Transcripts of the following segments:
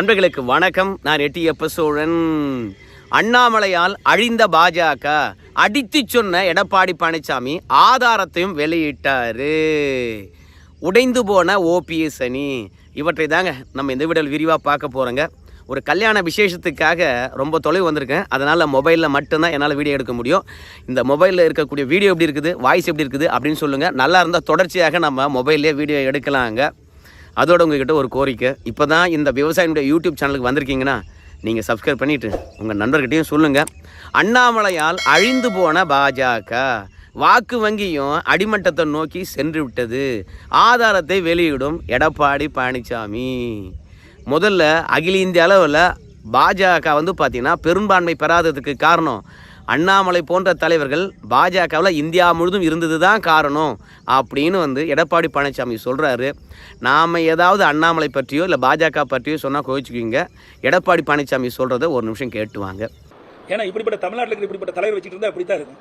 நண்பர்களுக்கு வணக்கம். நான் எட்டியப்ப சோழன் அண்ணாமலையால் அழிந்த பாஜக அடித்து சொன்ன எடப்பாடி பழனிசாமி ஆதாரத்தையும் வெளியிட்டாரு. உடைந்து போன ஓபிஎஸ் அணி. இவற்றை தாங்க நம்ம இந்த வீடியோவில் விரிவாக பார்க்க போகிறோங்க ஒரு கல்யாண விசேஷத்துக்காக ரொம்ப தொலைவு வந்திருக்கேன். அதனால் மொபைலில் மட்டும்தான் என்னால் வீடியோ எடுக்க முடியும். இந்த மொபைலில் இருக்கக்கூடிய வீடியோ எப்படி இருக்குது வாய்ஸ் எப்படி இருக்குது அப்படின்னு சொல்லுங்கள் நல்லா இருந்தால் தொடர்ச்சியாக நம்ம மொபைல்லே வீடியோ எடுக்கலாங்க. அதோட உங்ககிட்ட ஒரு கோரிக்கை. இப்போ தான் இந்த விவசாயினுடைய யூடியூப் சேனலுக்கு வந்திருக்கீங்கன்னா நீங்கள் சப்ஸ்கிரைப் பண்ணிவிட்டு உங்கள் நண்பர்கிட்டையும் சொல்லுங்கள் அண்ணாமலையால் அழிந்து போன பாஜக வாக்கு வங்கியும் அடிமட்டத்தை நோக்கி சென்று விட்டது. ஆதாரத்தை வெளியிடும் எடப்பாடி பழனிசாமி முதல்ல அகில இந்திய அளவில் பாஜக வந்து பார்த்திங்கன்னா பெரும்பான்மை பெறாததுக்கு காரணம் அண்ணாமலை போன்ற தலைவர்கள் பாஜகவில் இந்தியா முழுதும் இருந்தது தான் காரணம் அப்படின்னு வந்து எடப்பாடி பழனிசாமி சொல்கிறாரு நாம் ஏதாவது அண்ணாமலை பற்றியோ இல்லை பாஜக பற்றியோ சொன்னால் கோவிச்சுக்குவீங்க. எடப்பாடி பழனிசாமி சொல்கிறத ஒரு நிமிஷம் கேட்டுவாங்க ஏன்னா இப்படிப்பட்ட தமிழ்நாட்டில் இருக்கிற இப்படிப்பட்ட தலைவர் வச்சுட்டு இருந்தால் இப்படி தான் இருக்கும்.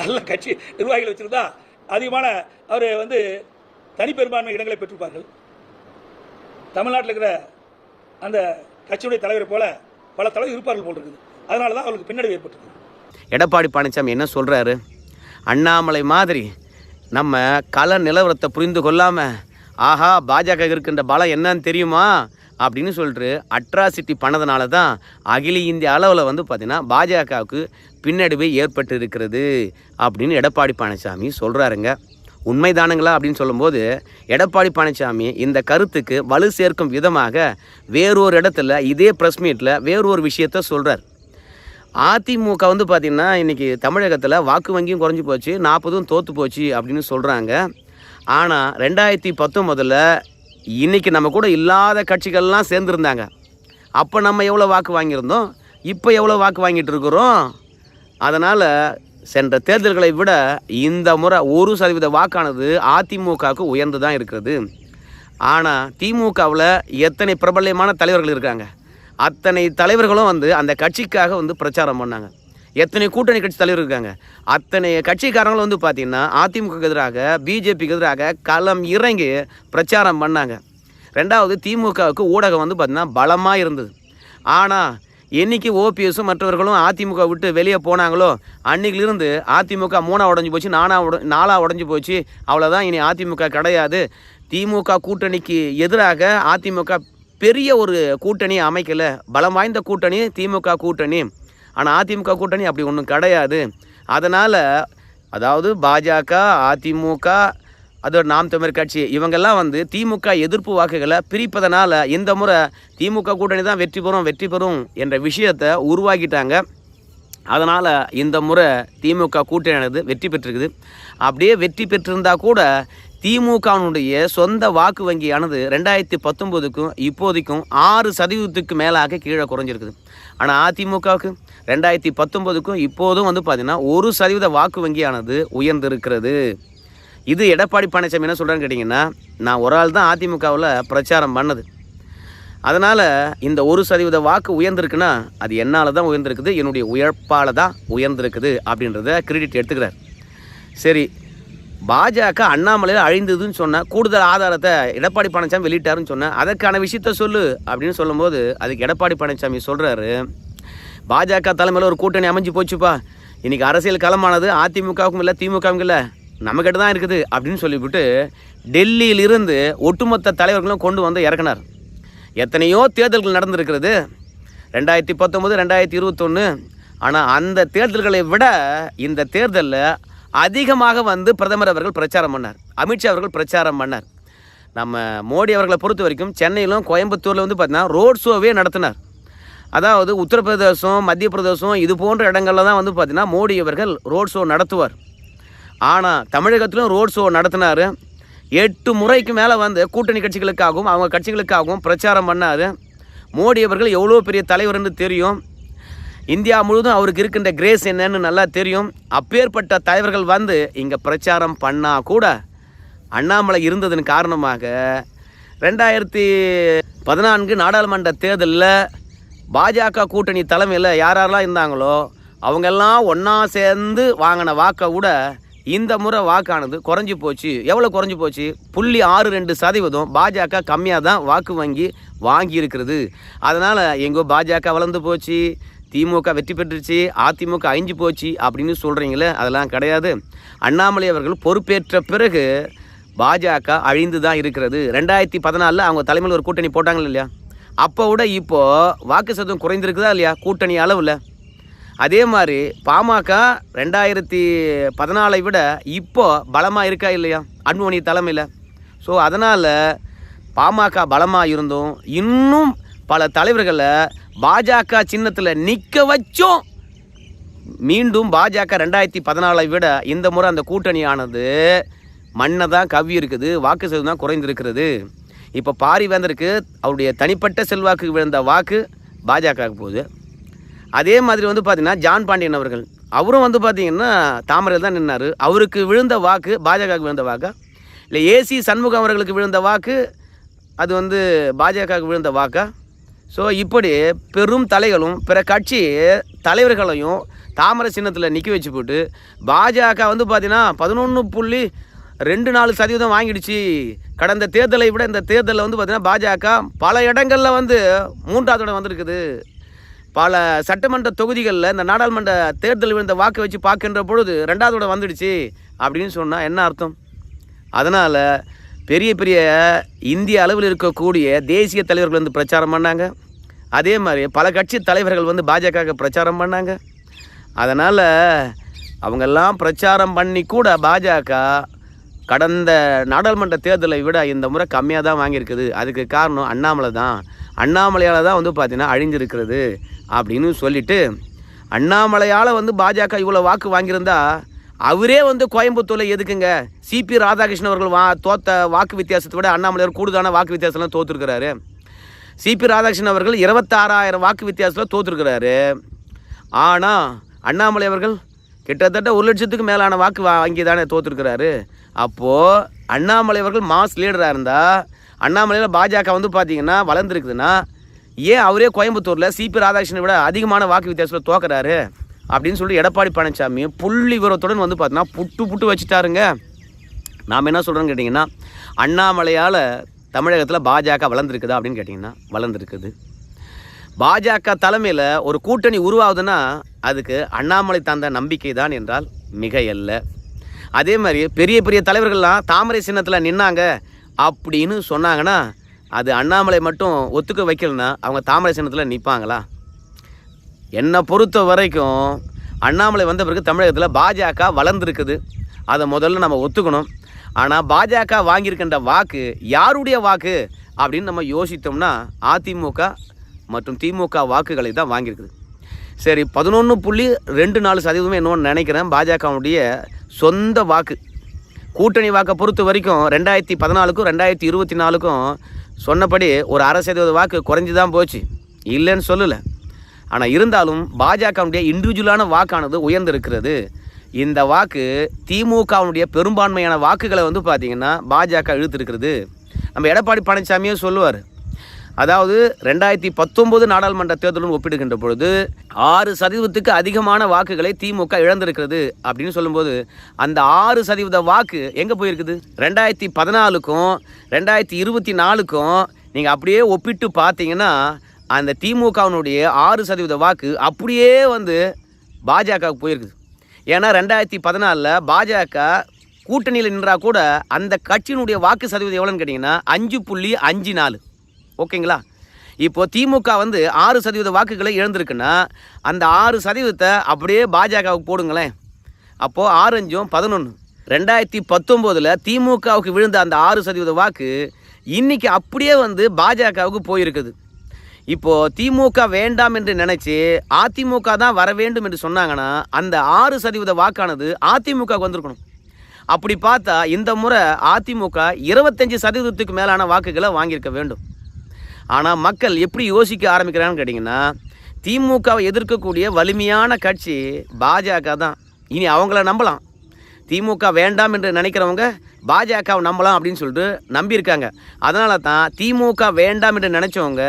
நல்ல கட்சி நிர்வாகிகள் வச்சுருந்தா அதிகமான அவர் வந்து தனிப்பெரும்பான்மை இடங்களை பெற்றிருப்பார்கள். தமிழ்நாட்டில் இருக்கிற அந்த கட்சியுடைய தலைவரை போல பல தலைவர் இருப்பார்கள் போல் இருக்குது. அதனால தான் அவருக்கு பின்னடைவு ஏற்பட்டிருக்கு. எடப்பாடி பழனிசாமி என்ன சொல்கிறாரு அண்ணாமலை மாதிரி நம்ம கள நிலவரத்தை புரிந்து கொள்ளாமல் ஆஹா பாஜக இருக்கின்ற பலம் என்னன்னு தெரியுமா? அப்படின்னு சொல்லிட்டு அட்ராசிட்டி பண்ணதுனால தான் அகில இந்திய அளவில் வந்து பார்த்திங்கன்னா பாஜகவுக்கு பின்னடைவு ஏற்பட்டு இருக்கிறது அப்படின்னு எடப்பாடி பழனிசாமி சொல்கிறாருங்க உண்மைதானுங்களா அப்படின்னு சொல்லும்போது எடப்பாடி பழனிசாமி இந்த கருத்துக்கு வலு சேர்க்கும் விதமாக வேறொரு இடத்துல இதே ப்ரெஸ் மீட்டில் வேறொரு விஷயத்த சொல்கிறார் அதிமுக வந்து பார்த்திங்கன்னா இன்றைக்கி தமிழகத்தில் வாக்கு வங்கியும் குறைஞ்சி போச்சு நாற்பதும் தோற்று போச்சு அப்படின்னு சொல்கிறாங்க ஆனால் ரெண்டாயிரத்தி பத்தொம்பதில் இன்றைக்கி நம்ம கூட இல்லாத கட்சிகள்லாம் சேர்ந்துருந்தாங்க. அப்போ நம்ம எவ்வளோ வாக்கு வாங்கியிருந்தோம்? இப்போ எவ்வளோ வாக்கு வாங்கிட்டு இருக்கிறோம்? அதனால் சென்ற தேர்தல்களை விட இந்த முறை ஒரு சதவீத வாக்கானது அதிமுகவுக்கு உயர்ந்து தான் இருக்கிறது. ஆனால் திமுகவில் எத்தனை பிரபல்யமான தலைவர்கள் இருக்காங்க? அத்தனை தலைவர்களும் வந்து அந்த கட்சிக்காக வந்து பிரச்சாரம் பண்ணாங்க. எத்தனை கூட்டணி கட்சி தலைவர் இருக்காங்க. அத்தனை கட்சிக்காரங்களும் வந்து பார்த்திங்கன்னா அதிமுக எதிராக பிஜேபிக்கு எதிராக களம் இறங்கி பிரச்சாரம் பண்ணாங்க. ரெண்டாவது திமுகவுக்கு ஊடகம் வந்து பார்த்திங்கன்னா பலமாக இருந்தது. ஆனால் என்னைக்கு ஓபிஎஸும் மற்றவர்களும் அதிமுக விட்டு வெளியே போனாங்களோ அன்னைக்கிலிருந்து அதிமுக மூணா உடஞ்சி போச்சு நானா உட நாலா உடஞ்சி போச்சு. அவ்வளோதான் இனி அதிமுக கிடையாது. திமுக கூட்டணிக்கு எதிராக அதிமுக பெரிய ஒரு கூட்டணி அமைக்கலை. பலம் வாய்ந்த கூட்டணி திமுக கூட்டணி. ஆனால் அதிமுக கூட்டணி அப்படி ஒன்றும் கிடையாது. அதனால் அதாவது பாஜக அதிமுக அதோட நாம் தமிழர் கட்சி இவங்கெல்லாம் வந்து திமுக எதிர்ப்பு வாக்குகளை பிரிப்பதனால் இந்த முறை திமுக கூட்டணி தான் வெற்றி பெறும் வெற்றி பெறும் என்ற விஷயத்தை உருவாக்கிட்டாங்க. அதனால் இந்த முறை திமுக கூட்டணியானது வெற்றி பெற்றிருக்குது. அப்படியே வெற்றி பெற்றிருந்தால் கூட திமுகவினுடைய சொந்த வாக்கு வங்கியானது ரெண்டாயிரத்தி பத்தொம்போதுக்கும் இப்போதைக்கும் ஆறு சதவீதத்துக்கு மேலாக கீழே குறைஞ்சிருக்குது. ஆனால் அதிமுகவுக்கு ரெண்டாயிரத்தி பத்தொம்போதுக்கும் இப்போதும் வந்து பார்த்திங்கன்னா ஒரு சதவீத வாக்கு வங்கியானது உயர்ந்திருக்கிறது. இது எடப்பாடி பழனிசாமி என்ன சொல்கிறேன்னு கேட்டிங்கன்னா நான் ஒரு ஆள் தான் அதிமுகவில் பிரச்சாரம் பண்ணது. அதனால் இந்த ஒரு சதவீத வாக்கு உயர்ந்திருக்குன்னா அது என்னால் தான் உயர்ந்திருக்குது என்னுடைய உழைப்பால் தான் உயர்ந்திருக்குது அப்படின்றத கிரெடிட் எடுத்துக்கிறார். சரி பாஜக அண்ணாமலையில் அழிந்ததுன்னு சொன்ன கூடுதல் ஆதாரத்தை எடப்பாடி பழனிசாமி வெளியிட்டாருன்னு சொன்னேன் அதற்கான விஷயத்த சொல்லு அப்படின்னு சொல்லும்போது அதுக்கு எடப்பாடி பழனிசாமி சொல்கிறாரு பாஜக தலைமையில் ஒரு கூட்டணி அமைஞ்சு போச்சுப்பா. இன்றைக்கி அரசியல் களமானது அதிமுகவுக்கும் இல்லை திமுகவுக்கும் இல்லை நம்மக்கிட்ட தான் இருக்குது அப்படின்னு சொல்லிவிட்டு டெல்லியிலிருந்து ஒட்டுமொத்த தலைவர்களும் கொண்டு வந்து இறக்குனார். எத்தனையோ தேர்தல்கள் நடந்திருக்கிறது ரெண்டாயிரத்தி பத்தொம்போது ரெண்டாயிரத்தி இருபத்தொன்று ஆனால் அந்த தேர்தல்களை விட இந்த தேர்தலில் அதிகமாக வந்து பிரதமர் அவர்கள் பிரச்சாரம் பண்ணார். அமித்ஷா அவர்கள் பிரச்சாரம் பண்ணார். நம்ம மோடி அவர்களை பொறுத்த வரைக்கும் சென்னையிலும் கோயம்புத்தூரில் வந்து பார்த்தீங்கன்னா ரோட் ஷோவே நடத்தினார். அதாவது உத்தரப்பிரதேசம் மத்திய பிரதேசம் இது போன்ற இடங்களில் தான் வந்து பார்த்திங்கன்னா மோடி அவர்கள் ரோட் ஷோ நடத்துவார். ஆனால் தமிழகத்திலும் ரோட் ஷோ நடத்தினார். எட்டு முறைக்கு மேலே வந்து கூட்டணி கட்சிகளுக்காகவும் அவங்க கட்சிகளுக்காகவும் பிரச்சாரம் பண்ணார். மோடி அவர்கள் எவ்வளோ பெரிய தலைவர்னு தெரியும். இந்தியா முழுவதும் அவருக்கு இருக்கின்ற கிரேஸ் என்னன்னு நல்லா தெரியும். அப்பேற்பட்ட தலைவர்கள் வந்து இங்கே பிரச்சாரம் பண்ணால் கூட அண்ணாமலை இருந்ததன் காரணமாக ரெண்டாயிரத்தி பதினான்கு நாடாளுமன்ற தேர்தலில் பாஜக கூட்டணி தலைமையில் யார் யாரெல்லாம் இருந்தாங்களோ அவங்கெல்லாம் ஒன்றா சேர்ந்து வாங்கின வாக்கை கூட இந்த முறை வாக்கானது குறைஞ்சி போச்சு. எவ்வளோ குறைஞ்சி போச்சு? புள்ளி ஆறு ரெண்டு சதவீதம் பாஜக கம்மியாக தான் வாக்கு வங்கி வாங்கி இருக்கிறது அதனால் எங்கோ பாஜக வளர்ந்து போச்சு. திமுக வெற்றி பெற்றுச்சு அதிமுக அழிஞ்சு போச்சு அப்படின்னு சொல்கிறீங்களே அதெல்லாம் கிடையாது. அண்ணாமலை அவர்கள் பொறுப்பேற்ற பிறகு பாஜக அழிந்து தான் இருக்கிறது. ரெண்டாயிரத்தி பதினாலில் அவங்க தலைமையில் ஒரு கூட்டணி போட்டாங்க இல்லையா? அப்போ விட இப்போது வாக்கு சதவீதம் குறைந்திருக்குதா இல்லையா? கூட்டணி அளவில். அதே மாதிரி பாமக ரெண்டாயிரத்தி பதினாலை விட இப்போ பலமாக இருக்கா இல்லையா? அன்புமணி தலைமையில். ஸோ அதனால் பாமக பலமாக இருந்தும் இன்னும் பல தலைவர்களை பாஜக சின்னத்தில் நிற்க வச்சும். மீண்டும் பாஜக ரெண்டாயிரத்தி பதினாலை விட இந்த முறை அந்த கூட்டணியானது மண்ணை தான் கவ்வி இருக்குது வாக்கு சதவீதம் தான் குறைந்திருக்கிறது. இப்போ பாரிவேந்தருக்கு அவருடைய தனிப்பட்ட செல்வாக்கு விழுந்த வாக்கு பாஜகவுக்கு போகுது. அதே மாதிரி வந்து பார்த்திங்கன்னா ஜான் பாண்டியன் அவர்கள். அவரும் வந்து பார்த்திங்கன்னா தாமரையில் தான் நின்னார். அவருக்கு விழுந்த வாக்கு பாஜகவுக்கு விழுந்த வாக்கா? இல்லை ஏசி சண்முகம் அவர்களுக்கு விழுந்த வாக்கு அது வந்து பாஜகவுக்கு விழுந்த வாக்கா? ஸோ இப்படி பெரும் தலைகளும் பிற கட்சி தலைவர்களையும் தாமரை சின்னத்தில் நிற்க வச்சு போட்டு பாஜக வந்து பார்த்தீங்கன்னா பதினொன்று புள்ளி ரெண்டு நாலு சதவீதம் வாங்கிடுச்சு. கடந்த தேர்தலை விட இந்த தேர்தலில் வந்து பார்த்தீங்கன்னா பாஜக பல இடங்களில் வந்து மூன்றாவது இடம் வந்திருக்குது. பல சட்டமன்ற தொகுதிகளில் இந்த நாடாளுமன்ற தேர்தல் விழுந்த வாக்கு வச்சு பார்க்கின்ற பொழுது ரெண்டாவது இடம் வந்துடுச்சு. அப்படின்னு சொன்னால் என்ன அர்த்தம்? அதனால் பெரிய பெரிய இந்திய அளவில் இருக்கக்கூடிய தேசிய தலைவர்கள் வந்து பிரச்சாரம் பண்ணாங்க. அதே மாதிரி பல கட்சி தலைவர்கள் வந்து பாஜக பிரச்சாரம் பண்ணாங்க. அதனால் அவங்கெல்லாம் பிரச்சாரம் பண்ணி கூட பாஜக கடந்த நாடாளுமன்ற தேர்தலை விட இந்த முறை கம்மியாக தான் வாங்கியிருக்குது. அதுக்கு காரணம் அண்ணாமலை தான். அண்ணாமலையால் தான் வந்து பார்த்தீங்கன்னா அழிஞ்சிருக்கிறது அப்படின்னு சொல்லிவிட்டு அண்ணாமலையால் வந்து பாஜக இவ்வளோ வாக்கு வாங்கியிருந்தால் அவரே வந்து கோயம்புத்தூரில் எதுக்குங்க? சிபி ராதாகிருஷ்ணன் அவர்கள் வா தோத்த வாக்கு வித்தியாசத்தை விட அண்ணாமலையார் கூடுதலான வாக்கு வித்தியாசம்லாம் தோற்றுருக்கிறாரு சிபி ராதாகிருஷ்ணன் அவர்கள் இருபத்தாறாயிரம் வாக்கு வித்தியாசத்தில் தோற்றுருக்கிறாரு ஆனால் அண்ணாமலை அவர்கள் கிட்டத்தட்ட ஒரு லட்சத்துக்கு மேலான வாக்கு வா- வாங்கி தானே தோற்றுருக்கிறாரு அப்போது அண்ணாமலை அவர்கள் மாஸ் லீடராக இருந்தால் அண்ணாமலையில் பாஜக வந்து பார்த்தீங்கன்னா வளர்ந்துருக்குதுன்னா ஏன் அவரே கோயம்புத்தூரில் சிபி ராதாகிருஷ்ணனை விட அதிகமான வாக்கு வித்தியாசத்தில் தோக்குறாரு? அப்படின்னு சொல்லி எடப்பாடி பழனிசாமி புள்ளி விவரத்துடன் வந்து பார்த்தீங்கன்னா புட்டு புட்டு வச்சுட்டாருங்க. நாம் என்ன சொல்கிறோன்னு கேட்டிங்கன்னா அண்ணாமலையால் தமிழகத்தில் பாஜக வளர்ந்துருக்குதா அப்படின்னு கேட்டிங்கன்னா வளர்ந்துருக்குது. பாஜக தலைமையில் ஒரு கூட்டணி உருவாகுதுன்னா அதுக்கு அண்ணாமலை தந்த நம்பிக்கை தான் என்றால் மிகையல்ல. அதே மாதிரி பெரிய பெரிய தலைவர்கள்லாம் தாமரை சின்னத்தில் நின்னாங்க அப்படின்னு சொன்னாங்கன்னா அது அண்ணாமலை மட்டும் ஒத்துக்க வைக்கலன்னா அவங்க தாமரை சின்னத்தில் நிற்பாங்களா என்னை பொறுத்த வரைக்கும் அண்ணாமலை வந்த பிறகு தமிழகத்தில் பாஜக வளர்ந்துருக்குது. அதை முதல்ல நம்ம ஒத்துக்கணும். ஆனால் பாஜக வாங்கியிருக்கின்ற வாக்கு யாருடைய வாக்கு அப்படின்னு நம்ம யோசித்தோம்னா அதிமுக மற்றும் திமுக வாக்குகளை தான் வாங்கியிருக்குது. சரி பதினொன்று புள்ளி ரெண்டு நாலு சதவீதமே என்னன்னு நினைக்கிறேன். பாஜகவுடைய சொந்த வாக்கு. கூட்டணி வாக்கை பொறுத்த வரைக்கும் ரெண்டாயிரத்தி பதினாலுக்கும் ரெண்டாயிரத்தி இருபத்தி நாலுக்கும் சொன்னபடி ஒரு அரை சதவீத வாக்கு குறைஞ்சி தான் போச்சு. இல்லைன்னு சொல்லலை. ஆனால் இருந்தாலும் பாஜகவுடைய இண்டிவிஜுவலான வாக்கானது உயர்ந்திருக்கிறது. இந்த வாக்கு திமுகவுடைய பெரும்பான்மையான வாக்குகளை வந்து பார்த்திங்கன்னா பாஜக இழுத்துருக்கிறது. நம்ம எடப்பாடி பழனிசாமியே சொல்லுவார். அதாவது ரெண்டாயிரத்தி பத்தொம்போது நாடாளுமன்ற தேர்தலுடன் ஒப்பிடுகின்ற பொழுது ஆறு சதவீதத்துக்கு அதிகமான வாக்குகளை திமுக இழந்திருக்கிறது அப்படின்னு சொல்லும்போது அந்த ஆறு சதவீத வாக்கு எங்கே போயிருக்குது? ரெண்டாயிரத்தி பதினாலுக்கும் ரெண்டாயிரத்தி இருபத்தி நாலுக்கும் நீங்கள் அப்படியே ஒப்பிட்டு பார்த்தீங்கன்னா அந்த திமுகவினுடைய ஆறு சதவீத வாக்கு அப்படியே வந்து பாஜகவுக்கு போயிருக்குது. ஏன்னா ரெண்டாயிரத்தி பதினாலில் பாஜக கூட்டணியில் நின்றா கூட அந்த கட்சியினுடைய வாக்கு சதவீதம் எவ்வளோன்னு கேட்டிங்கன்னா அஞ்சு புள்ளி அஞ்சு நாலு. ஓகேங்களா? இப்போது திமுக வந்து ஆறு சதவீத வாக்குகளை இழந்திருக்குன்னா அந்த ஆறு சதவீதத்தை அப்படியே பாஜகவுக்கு போடுங்களேன். அப்போது ஆறு அஞ்சும் பதினொன்று ரெண்டாயிரத்தி பத்தொம்போதில் திமுகவுக்கு விழுந்த அந்த ஆறு சதவீத வாக்கு இன்னைக்கு அப்படியே வந்து பாஜகவுக்கு போயிருக்குது. இப்போ திமுக வேண்டாம் என்று நினைச்சு அதிமுக தான் வர வேண்டும் என்று சொன்னாங்கன்னா அந்த ஆறு சதவீத வாக்கானது அதிமுகவுக்கு வந்திருக்கணும். அப்படி பார்த்தா இந்த முறை அதிமுக இருபத்தஞ்சி சதவீதத்துக்கு மேலான வாக்குகளை வாங்கியிருக்க வேண்டும். ஆனால் மக்கள் எப்படி யோசிக்க ஆரம்பிக்கிறாங்கன்னு கேட்டிங்கன்னா திமுகவை எதிர்க்கக்கூடிய வலிமையான கட்சி பாஜக தான். இனி அவங்கள நம்பலாம். திமுக வேண்டாம் என்று நினைக்கிறவங்க பாஜகவை நம்பலாம் அப்படின்னு சொல்லிட்டு நம்பியிருக்காங்க. அதனால தான் திமுக வேண்டாம் என்று நினச்சவங்க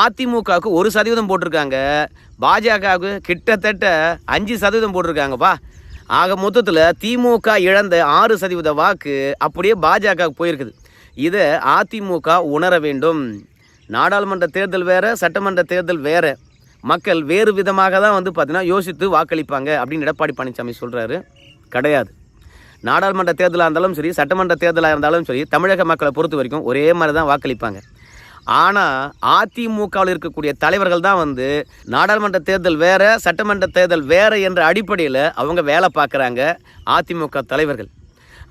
அதிமுகவுக்கு ஒரு சதவீதம் போட்டிருக்காங்க. பாஜகவுக்கு கிட்டத்தட்ட அஞ்சு சதவீதம் போட்டிருக்காங்கப்பா. ஆக மொத்தத்தில் திமுக இழந்த ஆறு சதவீத வாக்கு அப்படியே பாஜகவுக்கு போயிருக்குது. இதை அதிமுக உணர வேண்டும். நாடாளுமன்ற தேர்தல் வேறு சட்டமன்ற தேர்தல் வேறு. மக்கள் வேறு விதமாக தான் வந்து பார்த்தீங்கன்னா யோசித்து வாக்களிப்பாங்க அப்படின்னு எடப்பாடி பழனிசாமி சொல்கிறாரு கிடையாது. நாடாளுமன்ற தேர்தலாக இருந்தாலும் சரி சட்டமன்ற தேர்தலாக இருந்தாலும் சரி தமிழக மக்களை பொறுத்த வரைக்கும் ஒரே மாதிரி தான் வாக்களிப்பாங்க. ஆனால் அதிமுகவில் இருக்கக்கூடிய தலைவர்கள் தான் வந்து நாடாளுமன்ற தேர்தல் வேறு சட்டமன்ற தேர்தல் வேறு என்ற அடிப்படையில் அவங்க வேலை பார்க்குறாங்க அதிமுக தலைவர்கள்.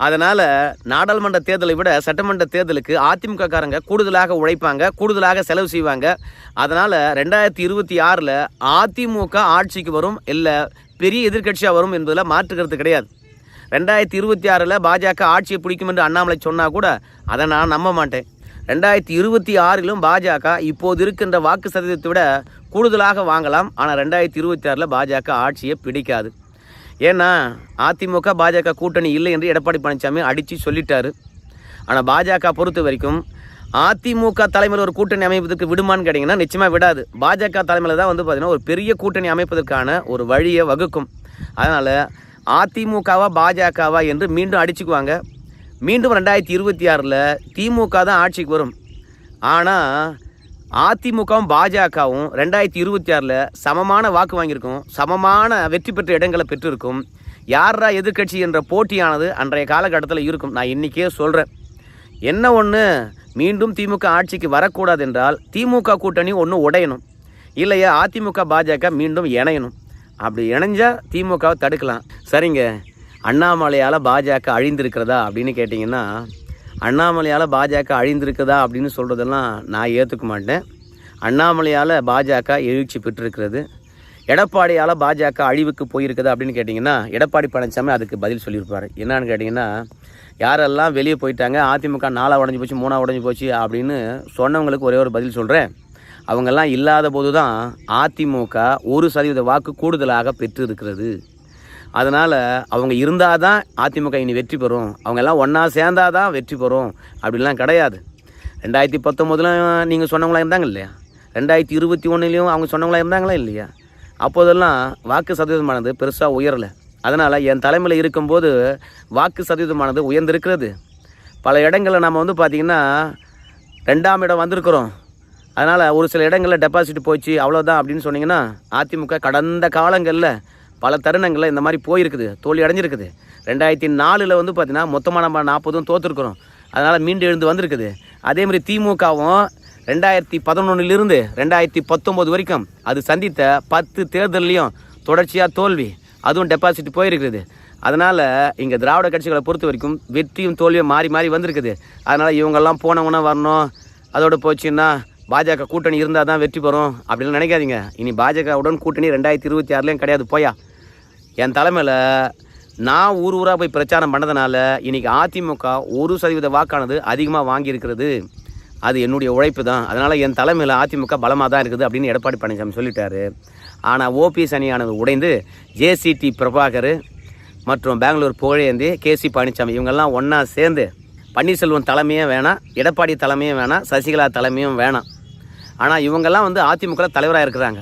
அதனால் நாடாளுமன்ற தேர்தலை விட சட்டமன்ற தேர்தலுக்கு அதிமுக காரங்க கூடுதலாக உழைப்பாங்க கூடுதலாக செலவு செய்வாங்க. அதனால் ரெண்டாயிரத்தி இருபத்தி ஆறில் அதிமுக ஆட்சிக்கு வரும் இல்லை பெரிய எதிர்க்கட்சியாக வரும் என்பதில் மாற்றுக்கிறது கிடையாது. ரெண்டாயிரத்தி இருபத்தி ஆறில் பாஜக ஆட்சியை பிடிக்கும் என்று அண்ணாமலை சொன்னால் கூட அதை நான் நம்ப மாட்டேன். ரெண்டாயிரத்தி இருபத்தி ஆறிலும் பாஜக இப்போது இருக்கின்ற வாக்கு சதவீதத்தை விட கூடுதலாக வாங்கலாம். ஆனால் ரெண்டாயிரத்தி இருபத்தி ஆறில் பாஜக ஆட்சியை பிடிக்காது. ஏன்னா அதிமுக பாஜக கூட்டணி இல்லை என்று எடப்பாடி பழனிசாமி அடித்து சொல்லிட்டாரு. ஆனால் பாஜக பொறுத்த வரைக்கும் அதிமுக தலைமையில் ஒரு கூட்டணி அமைப்பதற்கு விடுமான்னு கேட்டிங்கன்னா நிச்சயமாக விடாது. பாஜக தலைமையில் தான் வந்து பார்த்திங்கன்னா ஒரு பெரிய கூட்டணி அமைப்பதற்கான ஒரு வழியை வகுக்கும். அதனால் அதிமுகவா பாஜகவா என்று மீண்டும் அடிச்சுக்குவாங்க. மீண்டும் ரெண்டாயிரத்தி இருபத்தி ஆறில் திமுக தான் ஆட்சிக்கு வரும். ஆனால் அதிமுகவும் பாஜகவும் ரெண்டாயிரத்தி இருபத்தி ஆறில் சமமான வாக்கு வாங்கியிருக்கும். சமமான வெற்றி பெற்ற இடங்களை பெற்றிருக்கும். யாரா எதிர்க்கட்சி என்ற போட்டியானது அன்றைய காலகட்டத்தில் இருக்கும். நான் இன்றைக்கே சொல்கிறேன் என்ன ஒன்று மீண்டும் திமுக ஆட்சிக்கு வரக்கூடாது என்றால் திமுக கூட்டணி ஒன்று உடையணும். இல்லையா அதிமுக பாஜக மீண்டும் இணையணும். அப்படி இணைஞ்சால் திமுகவை தடுக்கலாம். சரிங்க. அண்ணாமலையால் பாஜக அழிந்திருக்கிறதா அப்படின்னு கேட்டிங்கன்னா அண்ணாமலையால் பாஜக அழிந்திருக்குதா அப்படின்னு சொல்கிறதெல்லாம் நான் ஏற்றுக்க மாட்டேன். அண்ணாமலையால் பாஜக எழுச்சி பெற்றிருக்கிறது. எடப்பாடியால் பாஜக அழிவுக்கு போயிருக்குதா அப்படின்னு கேட்டிங்கன்னா எடப்பாடி பழனிசாமி அதுக்கு பதில் சொல்லியிருப்பார். என்னான்னு கேட்டிங்கன்னா யாரெல்லாம் வெளியே போயிட்டாங்க அதிமுக நாலாக உடஞ்சி போச்சு மூணாக உடஞ்சி போச்சு அப்படின்னு சொன்னவங்களுக்கு ஒரே ஒரு பதில் சொல்கிறேன் அவங்கெல்லாம் இல்லாத போது தான் அதிமுக ஒரு சதவீத வாக்கு கூடுதலாக பெற்று இருக்கிறது அதனால் அவங்க இருந்தால் தான் அதிமுக இனி வெற்றி பெறும். அவங்க எல்லாம் ஒன்றா சேர்ந்தால் தான் வெற்றி பெறும். அப்படிலாம் கிடையாது. ரெண்டாயிரத்தி பத்தொம்போதுலாம் நீங்கள் சொன்னவங்களா இருந்தாங்க இல்லையா? ரெண்டாயிரத்தி இருபத்தி ஒன்றுலேயும் அவங்க சொன்னவங்களா இருந்தாங்களா இல்லையா? அப்போதெல்லாம் வாக்கு சதவீதமானது பெருசாக உயரலை. அதனால் என் தலைமையில் இருக்கும்போது வாக்கு சதவீதமானது உயர்ந்திருக்கிறது. பல இடங்களில் நம்ம வந்து பார்த்திங்கன்னா ரெண்டாம் இடம் வந்திருக்கிறோம். அதனால் ஒரு சில இடங்களில் டெபாசிட் போச்சு அவ்வளோதான் அப்படின்னு சொன்னிங்கன்னா அதிமுக கடந்த காலங்களில் பல தருணங்களில் இந்த மாதிரி போயிருக்குது தோல்வி அடைஞ்சிருக்குது. ரெண்டாயிரத்தி நாலில் வந்து பார்த்திங்கன்னா மொத்தமாக நம்ம நாற்பதும் தோற்றுருக்குறோம் அதனால் மீண்டு எழுந்து வந்திருக்குது. அதே மாதிரி திமுகவும் ரெண்டாயிரத்தி பதினொன்றிலிருந்து ரெண்டாயிரத்தி பத்தொம்போது வரைக்கும் அது சந்தித்த பத்து தேர்தல்லையும் தொடர்ச்சியாக தோல்வி அதுவும் டெபாசிட் போயிருக்குது அதனால் இங்கே திராவிட கட்சிகளை பொறுத்த வரைக்கும் வெற்றியும் தோல்வியும் மாறி மாறி வந்திருக்குது. அதனால் இவங்கெல்லாம் போனவங்கன்னா வரணும். அதோட போச்சுன்னா பாஜக கூட்டணி இருந்தால் தான் வெற்றி பெறும் அப்படின்னு நினைக்காதீங்க. இனி பாஜகவுடன் கூட்டணி ரெண்டாயிரத்தி இருபத்தி ஆறுலேயும் கிடையாது போயா. என் தலைமையில் நான் ஊர் ஊராக போய் பிரச்சாரம் பண்ணதுனால இன்றைக்கி அதிமுக ஒரு சதவீத வாக்கானது அதிகமாக வாங்கியிருக்கிறது. அது என்னுடைய உழைப்பு தான். அதனால் என் தலைமையில் அதிமுக பலமாக தான் இருக்குது அப்படின்னு எடப்பாடி பழனிசாமி சொல்லிட்டாரு. ஆனால் ஓபிஎஸ் அணியானது உடைந்து ஜேசிடி பிரபாகர் மற்றும் பெங்களூர் புகழேந்தி கேசி பழனிசாமி இவங்கெல்லாம் ஒன்றா சேர்ந்து பன்னீர்செல்வம் தலைமையும் வேணாம் எடப்பாடி தலைமையும் வேணாம் சசிகலா தலைமையும் வேணாம் ஆனால் இவங்கெல்லாம் வந்து அதிமுக தலைவராக இருக்கிறாங்க.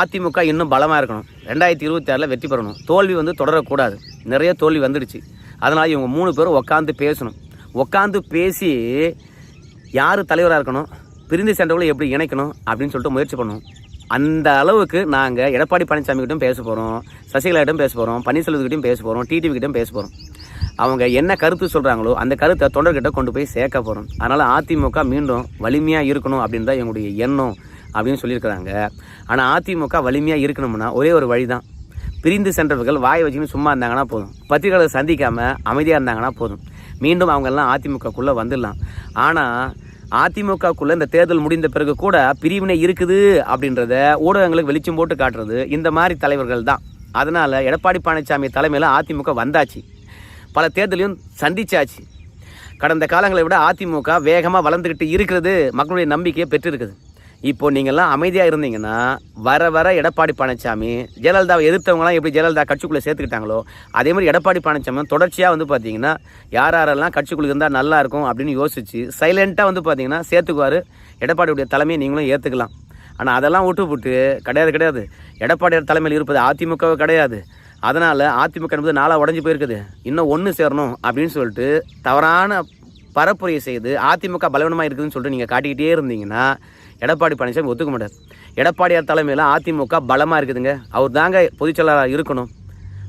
அதிமுக இன்னும் பலமாக இருக்கணும். ரெண்டாயிரத்தி இருபத்தி ஆறில் வெற்றி பெறணும். தோல்வி வந்து தொடரக்கூடாது. நிறைய தோல்வி வந்துடுச்சு. அதனால் இவங்க மூணு பேரும் உட்காந்து பேசணும். உட்காந்து பேசி யார் தலைவராக இருக்கணும்? பிரிந்து சென்றவங்களை எப்படி இணைக்கணும்? அப்படின்னு சொல்லிட்டு முயற்சி பண்ணும். அந்த அளவுக்கு நாங்கள் எடப்பாடி பழனிசாமி கிட்டும் பேச போகிறோம் சசிகலாகிட்டும் பேச போகிறோம் பன்னீர்செல்வத்துக்கிட்டையும் பேச போகிறோம் டிடிவி கிட்டையும் பேச போகிறோம் அவங்க என்ன கருத்து சொல்கிறாங்களோ அந்த கருத்தை தொண்டர்கிட்ட கொண்டு போய் சேர்க்க போகிறோம் அதனால் அதிமுக மீண்டும் வலிமையாக இருக்கணும் அப்படின்னு தான் எங்களுடைய எண்ணம் அப்படின்னு சொல்லியிருக்கிறாங்க. ஆனால் அதிமுக வலிமையாக இருக்கணும்னா ஒரே ஒரு வழி தான் பிரிந்து சென்றவர்கள் வாய் வச்சுன்னு சும்மா இருந்தாங்கன்னா போதும். பத்திரிகையாளர் சந்திக்காமல் அமைதியாக இருந்தாங்கன்னா போதும். மீண்டும் அவங்கெல்லாம் அதிமுகக்குள்ளே வந்துடலாம். ஆனால் அதிமுகக்குள்ளே இந்த தேர்தல் முடிந்த பிறகு கூட பிரிவினை இருக்குது அப்படின்றத ஊடகங்களுக்கு வெளிச்சம் போட்டு காட்டுறது இந்த மாதிரி தலைவர்கள் தான். அதனால் எடப்பாடி பழனிசாமி தலைமையில் அதிமுக வந்தாச்சு. பல தேர்தலையும் சந்திச்சாச்சு. கடந்த காலங்களை விட அதிமுக வேகமாக வளர்ந்துக்கிட்டு இருக்கிறது மக்களுடைய நம்பிக்கையை பெற்றிருக்குது. இப்போ நீங்கள்லாம் அமைதியாக இருந்தீங்கன்னா வர வர எடப்பாடி பழனிசாமி ஜெயலலிதாவை எதிர்த்தவங்களாம் எப்படி ஜெயலலிதா கட்சிக்குள்ளே சேர்த்துக்கிட்டாங்களோ அதே மாதிரி எடப்பாடி பழனிசாமி தொடர்ச்சியாக வந்து பார்த்தீங்கன்னா யார் யாரெல்லாம் கட்சிக்குள்ளே இருந்தால் நல்லா இருக்கும் அப்படின்னு யோசிச்சு சைலண்ட்டாக வந்து பார்த்தீங்கன்னா சேர்த்துக்குவார். எடப்பாடியுடைய தலைமையை நீங்களும் ஏற்றுக்கலாம் ஆனால் அதெல்லாம் விட்டு விட்டு கிடையாது கிடையாது. எடப்பாடியார் தலைமையில் இருப்பது அதிமுகவே கிடையாது. அதனால் அதிமுக என்பது நாளாக உடஞ்சி போயிருக்குது. இன்னும் ஒன்று சேரணும் அப்படின்னு சொல்லிட்டு தவறான பரப்புரையை செய்து அதிமுக பலவீனமாக இருக்குதுன்னு சொல்லிட்டு நீங்கள் காட்டிக்கிட்டே இருந்தீங்கன்னா எடப்பாடி பழனிசாமி ஒத்துக்க மாட்டார். எடப்பாடியார் தலைமையில் அதிமுக பலமாக இருக்குதுங்க. அவர் தாங்க பொதுச்செயலாளராக இருக்கணும்.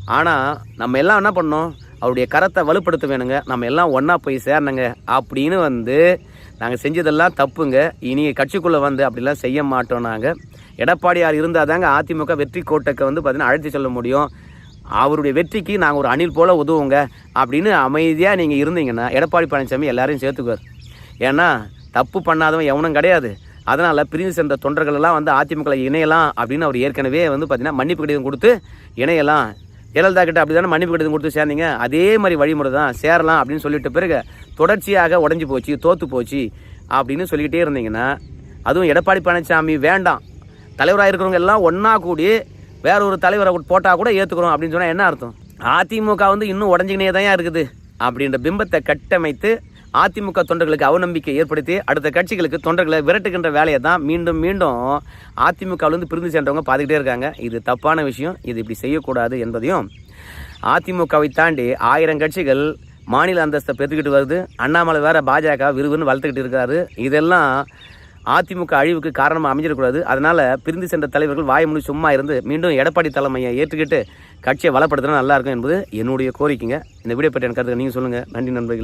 ஆனால் நம்ம எல்லாம் என்ன பண்ணோம் அவருடைய கரத்தை வலுப்படுத்த வேணுங்க. நம்ம எல்லாம் ஒன்றா போய் சேரணுங்க. அப்படின்னு வந்து நாங்கள் செஞ்சதெல்லாம் தப்புங்க. இனி கட்சிக்குள்ளே வந்து அப்படிலாம் செய்ய மாட்டோம் நாங்கள் எடப்பாடியார் இருந்தால் தாங்க அதிமுக வெற்றி கோட்டைக்கு வந்து பார்த்தீங்கன்னா அழைத்து செல்ல முடியும். அவருடைய வெற்றிக்கு நாங்கள் ஒரு அணில் போல் உதவுங்க. அப்படின்னு அமைதியாக நீங்கள் இருந்தீங்கன்னா எடப்பாடி பழனிசாமி எல்லாரையும் சேர்த்துக்குவார். ஏன்னா தப்பு பண்ணாதவன் எவனும் கிடையாது. அதனால் பிரிந்து சென்ற தொண்டர்களெல்லாம் வந்து அதிமுக இணையலாம் அப்படின்னு அவர் ஏற்கனவே வந்து பார்த்தீங்கன்னா மன்னிப்பு கடிதம் கொடுத்து இணையலாம். ஜெயலலிதா கிட்ட அப்படி தானே மன்னிப்பு கடிதம் கொடுத்து சேர்ந்தீங்க? அதே மாதிரி வழிமுறை தான். சேரலாம் அப்படின்னு சொல்லிட்ட பிறகு தொடர்ச்சியாக உடஞ்சி போச்சு தோற்று போச்சு அப்படின்னு சொல்லிக்கிட்டே இருந்தீங்கன்னா அதுவும் எடப்பாடி பழனிசாமி வேண்டாம். தலைவராக இருக்கிறவங்க எல்லாம் ஒன்றா கூடி வேற ஒரு தலைவரை போட்டால் கூட ஏற்றுக்கிறோம் அப்படின்னு சொன்னால் என்ன அர்த்தம்? அதிமுக வந்து இன்னும் உடஞ்சிக்கினே தான் இருக்குது அப்படின்ற பிம்பத்தை கட்டமைத்து அதிமுக தொண்டர்களுக்கு அவநம்பிக்கை ஏற்படுத்தி அடுத்த கட்சிகளுக்கு தொண்டர்களை விரட்டுகின்ற வேலையை தான் மீண்டும் மீண்டும் அதிமுகவிலிருந்து பிரிந்து சென்றவங்க பார்த்துக்கிட்டே இருக்காங்க. இது தப்பான விஷயம். இது இப்படி செய்யக்கூடாது என்பதையும் அதிமுகவை தாண்டி ஆயிரம் கட்சிகள் மாநில அந்தஸ்தை பெற்றுக்கிட்டு வருது. அண்ணாமலை வேற பாஜக விறுவிறுன்னு வளர்த்துக்கிட்டு இருக்காரு. இதெல்லாம் அதிமுக அழிவுக்கு காரணமாக அமைஞ்சிடக்கூடாது. அதனால் பிரிந்து சென்ற தலைவர்கள் வாய் சும்மா இருந்து மீண்டும் எடப்பாடி தலைமையை ஏற்றுக்கிட்டு கட்சியை வளப்படுத்தினா நல்லா இருக்கும் என்பது என்னுடைய கோரிக்கைங்க. இந்த வீடியோ பற்றி எனக்கு கருத்துக்கு நீங்கள் சொல்லுங்கள் நன்றி நண்பர்களே.